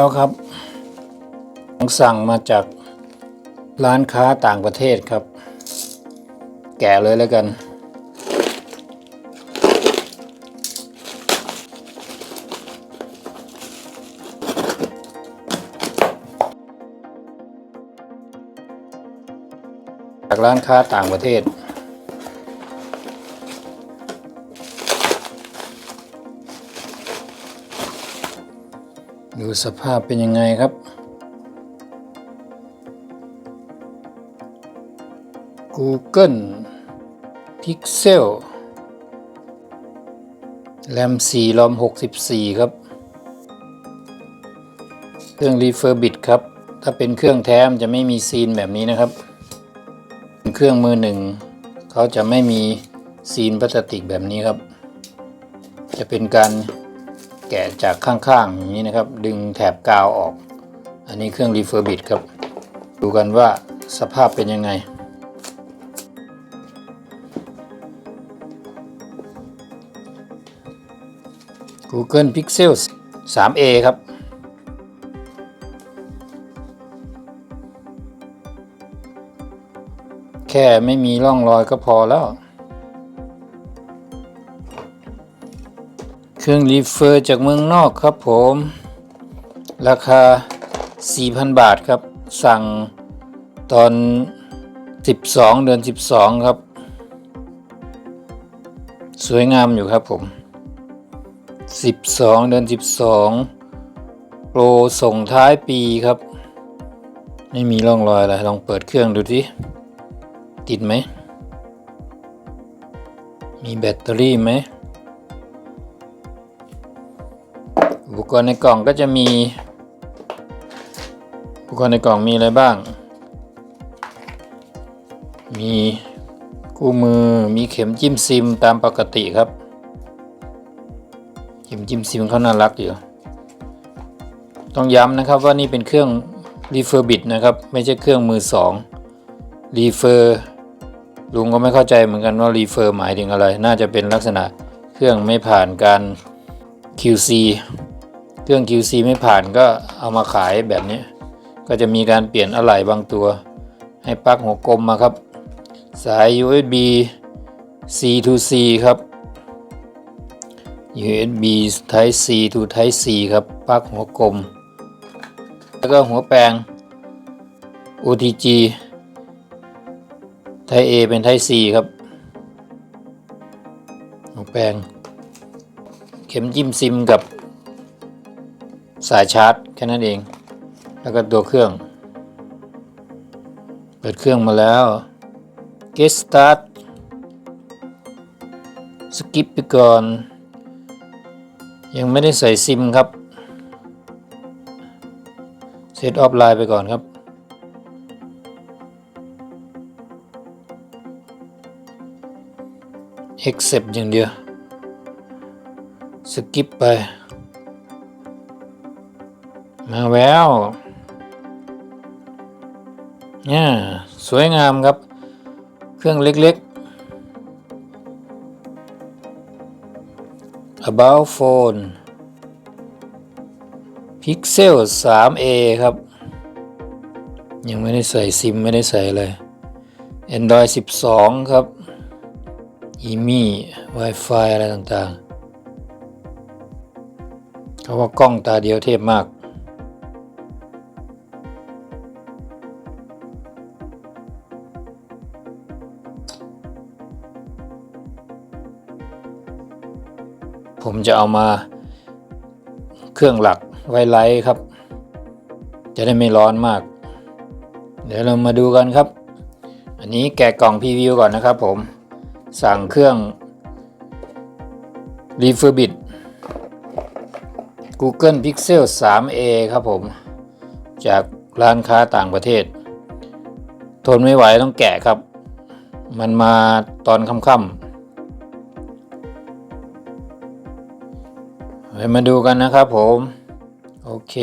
มาแวครับสั่งมาจากร้านค้าต่างประเทศครับ แกะเลยแล้วกัน จากร้านค้าต่างประเทศ ดูสภาพเป็นยังไงครับ Google Pixel แรม4รอม 64 ครับ เครื่อง Refurbish ครับ ถ้าเป็นเครื่องแท้มจะไม่มีซีนแบบนี้นะครับ เครื่องมือหนึ่ง เขาจะไม่มีซีนพลาสติกแบบนี้ครับ จะเป็นการ แกะจากข้างๆอย่างนี้นะครับ ดึงแถบกาวออก อันนี้เครื่อง Refurbish ครับ ดูกันว่าสภาพเป็นยังไง Google Pixel 3a ครับแค่ไม่มีร่องรอยก็พอแล้ว รื่อง รีเฟอร์จากเมืองนอกครับผม ราคา 4,000 บาทครับ สั่งตอน 12 เดือน 12 ครับ สวยงามอยู่ครับผม 12 เดือน 12 โปรส่งท้ายปีครับ ไม่มีร่องรอยอะไร ลองเปิดเครื่องดูสิติดไหม มีแบตเตอรี่ไหม อุปกรณ์ในกล่องก็จะมี อุปกรณ์ในกล่องมีอะไรบ้าง มีคู่มือมีเข็มจิ้มซิมตามปกติครับ เข็มจิ้มซิมเขาน่ารักอยู่ต้องย้ำนะครับว่านี่เป็นเครื่อง refurbish นะครับ ไม่ใช่เครื่องมือสอง refer ลุงก็ไม่เข้าใจเหมือนกันว่า refer หมายถึงอะไร น่าจะเป็นลักษณะเครื่องไม่ผ่านการ QC รื่อง QC ไม่ผ่านก็เอามาขายแบบนี้ ก็จะมีการเปลี่ยนอะไหล่บางตัว ให้ปลั๊กหัวกลมมาครับ สาย USB C to C ครับ USB Type C to Type C ครับปลั๊กหัวกลม แล้วก็หัวแปลง OTG Type A เป็น Type C ครับ หัวแปลง เข็มจิ้มซิมกับ สายชาร์จแค่นั้นเอง แล้วก็ตัวเครื่อง เปิดเครื่องมาแล้ว Get Start สกิปไปก่อน ยังไม่ได้ใส่ซิมครับ เซตออฟไลน์ไปก่อนครับ Accept อย่างเดียวสกิปไป มาแววเนี่ยสวยงามครับ เครื่องเล็กๆ About Phone Pixel 3a ครับ ยังไม่ได้ใส่ซิมไม่ได้ใส่เลย Android 12 ครับ EMI Wi-Fi อะไรต่างๆ เขาว่ากล้องตาเดียวเทพมาก ผมจะเอามาเครื่องหลักไว้ไลท์ครับ จะได้ไม่ร้อนมาก เดี๋ยวเรามาดูกันครับ อันนี้แกะกล่องพรีวิวก่อนนะครับผมสั่งเครื่อง Refurbish Google Pixel 3a ครับผม จากร้านค้าต่างประเทศ ทนไม่ไหวต้องแกะครับ มันมาตอนค่ำๆ ไปมาดูกันนะครับผม โอเค